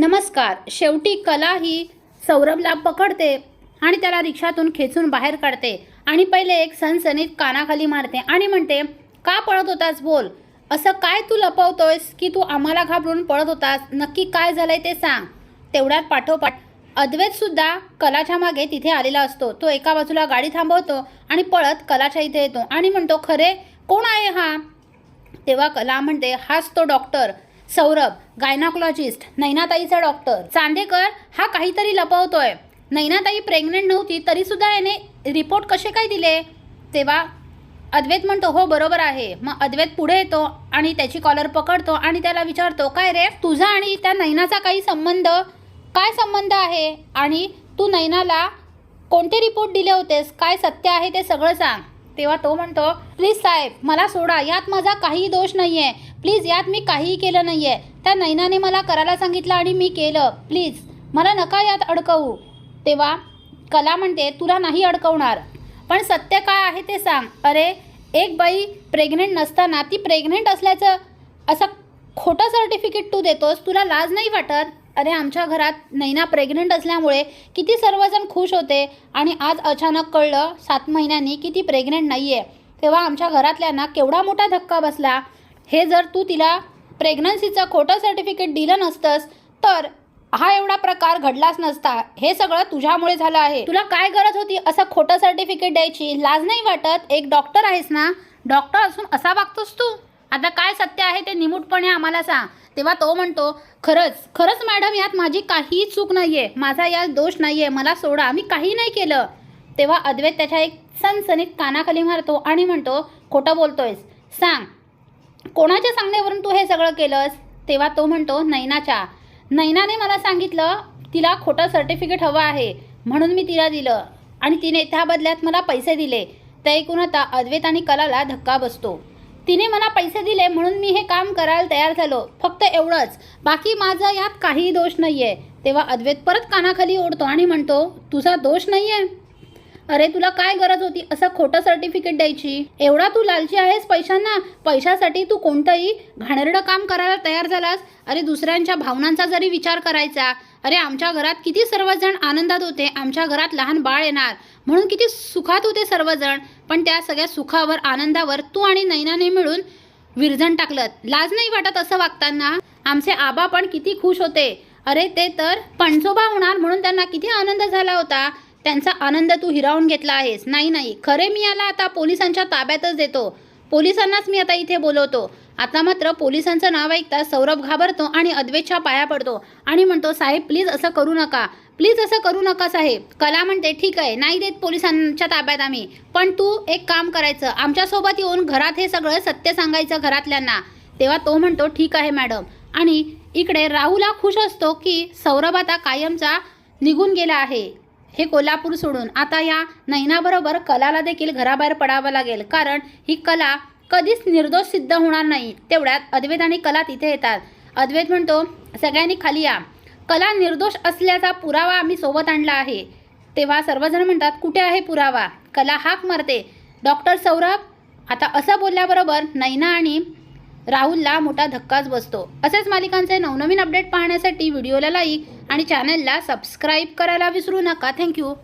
नमस्कार. शेवटी कला ही सौरभला पकडते आणि त्याला रिक्षातून खेचून बाहेर काढते आणि पहिले एक सनसनीत कानाखाली मारते आणि म्हणते का पळत होतास बोल? असं काय तू लपवतोयस की तू आम्हाला घाबरून पळत होतास? नक्की काय झालंय ते सांग. तेवढ्यात पाठोपाठ अद्वैतसुद्धा कलाच्या मागे तिथे आलेला असतो. तो एका बाजूला गाडी थांबवतो आणि पळत कलाच्या इथे येतो आणि म्हणतो खरे? कोण आहे हा? तेव्हा कला म्हणते हाच तो डॉक्टर. सौरभ गायनाकोलॉजिस्ट नैनाताईचा डॉक्टर चांदेकर हा काहीतरी लपवतोय. नैनाताई प्रेग्नंट नव्हती तरी सुद्धा याने रिपोर्ट कसे काय दिले? तेव्हा अद्वैत म्हणतो हो बरोबर आहे. मग अद्वैत पुढे येतो आणि त्याची कॉलर पकडतो आणि त्याला विचारतो काय रे तुझा आणि त्या नैनाचा काही संबंध? काय संबंध आहे? आणि तू नैनाला कोणते रिपोर्ट दिले होतेस? काय सत्य आहे ते सगळं सांग. तेव्हा तो म्हणतो प्लीज साहेब मला सोडा यात माझा काही दोष नाही आहे प्लीज यात मी काहीही केलं नाही आहे त्या नैनाने मला करायला सांगितलं आणि मी केलं. प्लीज मला नका यात अडकवू. तेव्हा कला म्हणते तुला नाही अडकवणार. पण सत्य काय आहे ते सांग. अरे एक बाई प्रेग्नेंट नसताना ती प्रेग्नेंट असल्याचं असं खोटं सर्टिफिकेट तू देतोस तुला लाज नाही वाटत? अरे आमच्या घरात नैना प्रेग्नेंट असल्यामुळे किती सर्वजण खुश होते आणि आज अचानक कळलं सात महिन्यांनी की ती प्रेग्नेंट नाही आहे तेव्हा आमच्या घरातल्यांना केवढा मोठा धक्का बसला. हे जर तू तिला प्रेग्नन्सीचं खोटं सर्टिफिकेट दिलं नसतंस तर हा एवढा प्रकार घडलाच नसता. हे सगळं तुझ्यामुळे झालं आहे. तुला काय गरज होती असं खोटं सर्टिफिकेट द्यायची? लाज नाही वाटत? एक डॉक्टर आहेस ना? डॉक्टर असून असा वागतोस तू. आता काय सत्य आहे ते निमूटपणे आम्हाला सांग. तेव्हा तो म्हणतो खरंच खरंच मॅडम यात माझी काही चूक नाही आहे माझा यात दोष नाही आहे मला सोडा. मी काही नाही केलं. तेव्हा अद्वैत त्याच्या एक सनसनीत कानाखाली मारतो आणि म्हणतो खोटं बोलतोयस. सांग कोणाच्या सांगण्यावरून तू हे सगळं केलंस? तेव्हा तो म्हणतो नैनाच्या. नैनाने मला सांगितलं तिला खोटं सर्टिफिकेट हवं आहे. म्हणून मी तिला दिलं. आणि तिने त्या बदल्यात मला पैसे दिले. ते ऐकून आता अद्वैत आणि कलाला धक्का बसतो. तिने मला पैसे दिले म्हणून मी हे काम करायला तयार झालो. फक्त एवढंच. बाकी माझा यात काहीही दोष नाही आहे तेव्हा अद्वैत परत कानाखाली ओढतो आणि म्हणतो तुझा दोष नाही आहे अरे तुला काय गरज होती? असं खोटं सर्टिफिकेट द्यायची? एवढा तू लालची आहेस पैशांना? पैशासाठी तू कोणतंही घाणेरडं काम करायला तयार झालास? अरे दुसऱ्यांच्या भावनांचा जरी विचार करायचा अरे आमच्या घरात किती सर्वजण आनंदात होते आमच्या घरात लहान बाळ येणार म्हणून किती सुखात होते सर्वजण पण त्या सगळ्या सुखावर आनंदावर तू आणि नैनाने मिळून विरजण टाकलं लाज नाही वाटत असं वागताना? आमचे आबा पण किती खुश होते. अरे ते तर पणजोबा होणार म्हणून त्यांना किती आनंद झाला होता. त्यांचा आनंद तू हिरावून घेतला आहेस. नाही नाही. खरे मी याला आता पोलिसांच्या ताब्यातच देतो. पोलिसांनाच मी आता इथे बोलवतो. आता मात्र पोलिसांचं नाव ऐकता सौरभ घाबरतो आणि अद्वेच्छा पाया पडतो. आणि म्हणतो साहेब प्लीज असं करू नका. प्लीज असं करू नका साहेब. कला म्हणते ठीक आहे नाही देत पोलिसांच्या ताब्यात आम्ही. पण तू एक काम करायचं. आमच्यासोबत येऊन घरात हे सगळं सत्य सांगायचं घरातल्यांना. तेव्हा तो म्हणतो ठीक आहे मॅडम. आणि इकडे राहूला खुश असतो की सौरभ आता कायमचा निघून गेला आहे. हे कोल्हापूर सोडून आता या नैनाबरोबर कलाला देखील घराबाहेर पडावं लागेल. कारण ही कला कधीच निर्दोष सिद्ध होणार नाही. तेवढ्यात अद्वैत आणि कला तिथे येतात. अद्वैत म्हणतो सगळ्यांनी खाली या. कला निर्दोष असल्याचा पुरावा आम्ही सोबत आणला आहे. तेव्हा सर्वजण म्हणतात कुठे आहे पुरावा? कला हाक मारते. डॉक्टर सौरभ आता असं बोलल्याबरोबर नैना आणि राहुलला मोठा धक्काच बसतो. असेच मालिकांचे नवनवीन अपडेट पाहण्यासाठी व्हिडिओला लाईक आणि चॅनलला सबस्क्राईब करायला विसरू नका. थँक्यू